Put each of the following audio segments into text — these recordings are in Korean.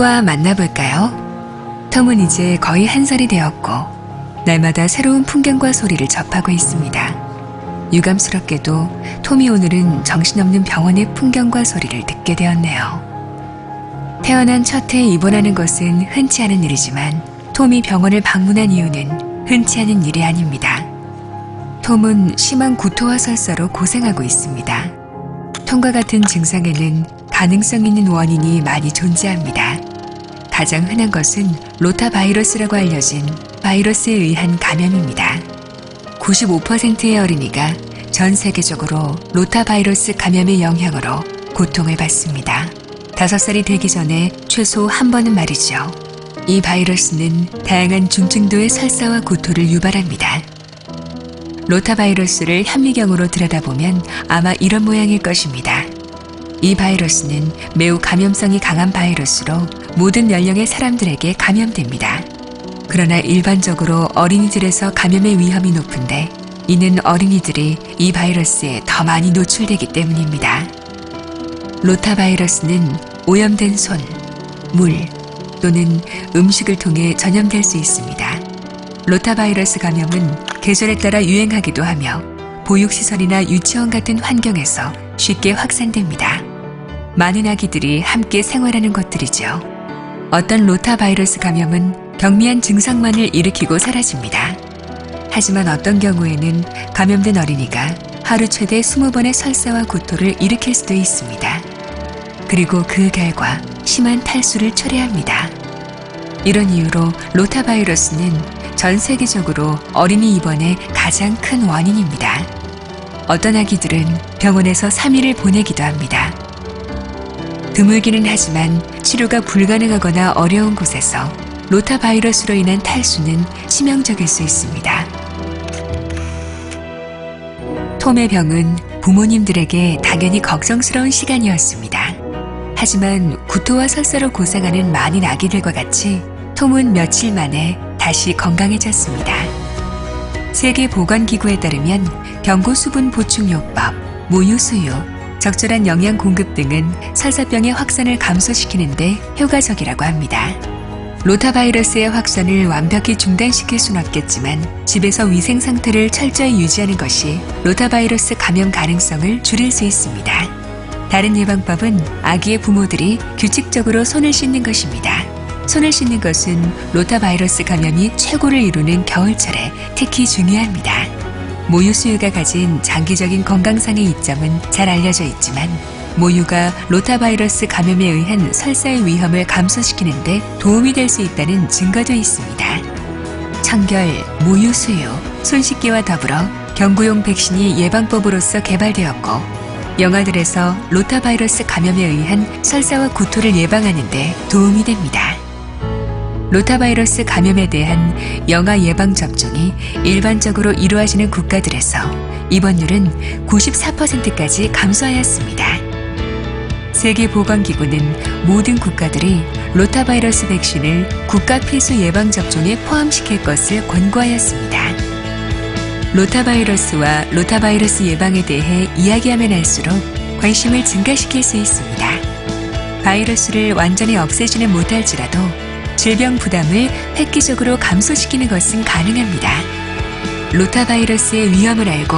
톰과 만나볼까요? 톰은 이제 거의 한 살이 되었고, 날마다 새로운 풍경과 소리를 접하고 있습니다. 유감스럽게도 톰이 오늘은 정신없는 병원의 풍경과 소리를 듣게 되었네요. 태어난 첫 해에 입원하는 것은 흔치 않은 일이지만, 톰이 병원을 방문한 이유는 흔치 않은 일이 아닙니다. 톰은 심한 구토와 설사로 고생하고 있습니다. 톰과 같은 증상에는 가능성 있는 원인이 많이 존재합니다. 가장 흔한 것은 로타 바이러스라고 알려진 바이러스에 의한 감염입니다. 95%의 어린이가 전 세계적으로 로타 바이러스 감염의 영향으로 고통을 받습니다. 5살이 되기 전에 최소 한 번은 말이죠. 이 바이러스는 다양한 중증도의 설사와 구토를 유발합니다. 로타 바이러스를 현미경으로 들여다보면 아마 이런 모양일 것입니다. 이 바이러스는 매우 감염성이 강한 바이러스로 모든 연령의 사람들에게 감염됩니다. 그러나 일반적으로 어린이들에서 감염의 위험이 높은데 이는 어린이들이 이 바이러스에 더 많이 노출되기 때문입니다. 로타 바이러스는 오염된 손, 물 또는 음식을 통해 전염될 수 있습니다. 로타 바이러스 감염은 계절에 따라 유행하기도 하며 보육시설이나 유치원 같은 환경에서 쉽게 확산됩니다. 많은 아기들이 함께 생활하는 것들이죠. 어떤 로타 바이러스 감염은 경미한 증상만을 일으키고 사라집니다. 하지만 어떤 경우에는 감염된 어린이가 하루 최대 20번의 설사와 구토를 일으킬 수도 있습니다. 그리고 그 결과 심한 탈수를 초래합니다. 이런 이유로 로타 바이러스는 전 세계적으로 어린이 입원의 가장 큰 원인입니다. 어떤 아기들은 병원에서 3일을 보내기도 합니다. 드물기는 하지만 치료가 불가능하거나 어려운 곳에서 로타 바이러스로 인한 탈수는 치명적일 수 있습니다. 톰의 병은 부모님들에게 당연히 걱정스러운 시간이었습니다. 하지만 구토와 설사로 고생하는 많은 아기들과 같이 톰은 며칠 만에 다시 건강해졌습니다. 세계보건기구에 따르면 경고 수분 보충요법, 모유 수유, 적절한 영양 공급 등은 설사병의 확산을 감소시키는데 효과적이라고 합니다. 로타 바이러스의 확산을 완벽히 중단시킬 순 없겠지만 집에서 위생 상태를 철저히 유지하는 것이 로타 바이러스 감염 가능성을 줄일 수 있습니다. 다른 예방법은 아기의 부모들이 규칙적으로 손을 씻는 것입니다. 손을 씻는 것은 로타 바이러스 감염이 최고를 이루는 겨울철에 특히 중요합니다. 모유 수유가 가진 장기적인 건강상의 이점은 잘 알려져 있지만 모유가 로타 바이러스 감염에 의한 설사의 위험을 감소시키는데 도움이 될 수 있다는 증거도 있습니다. 청결, 모유 수유, 손 씻기와 더불어 경구용 백신이 예방법으로서 개발되었고 영아들에서 로타 바이러스 감염에 의한 설사와 구토를 예방하는 데 도움이 됩니다. 로타 바이러스 감염에 대한 영아 예방 접종이 일반적으로 이루어지는 국가들에서 입원율은 94%까지 감소하였습니다. 세계보건기구는 모든 국가들이 로타 바이러스 백신을 국가 필수 예방 접종에 포함시킬 것을 권고하였습니다. 로타 바이러스와 로타 바이러스 예방에 대해 이야기하면 할수록 관심을 증가시킬 수 있습니다. 바이러스를 완전히 없애지는 못할지라도 질병 부담을 획기적으로 감소시키는 것은 가능합니다. 로타 바이러스의 위험을 알고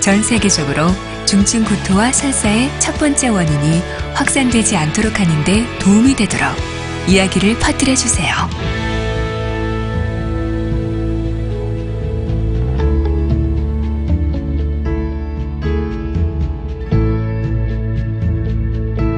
전 세계적으로 중증 구토와 설사의 첫 번째 원인이 확산되지 않도록 하는데 도움이 되도록 이야기를 퍼뜨려 주세요.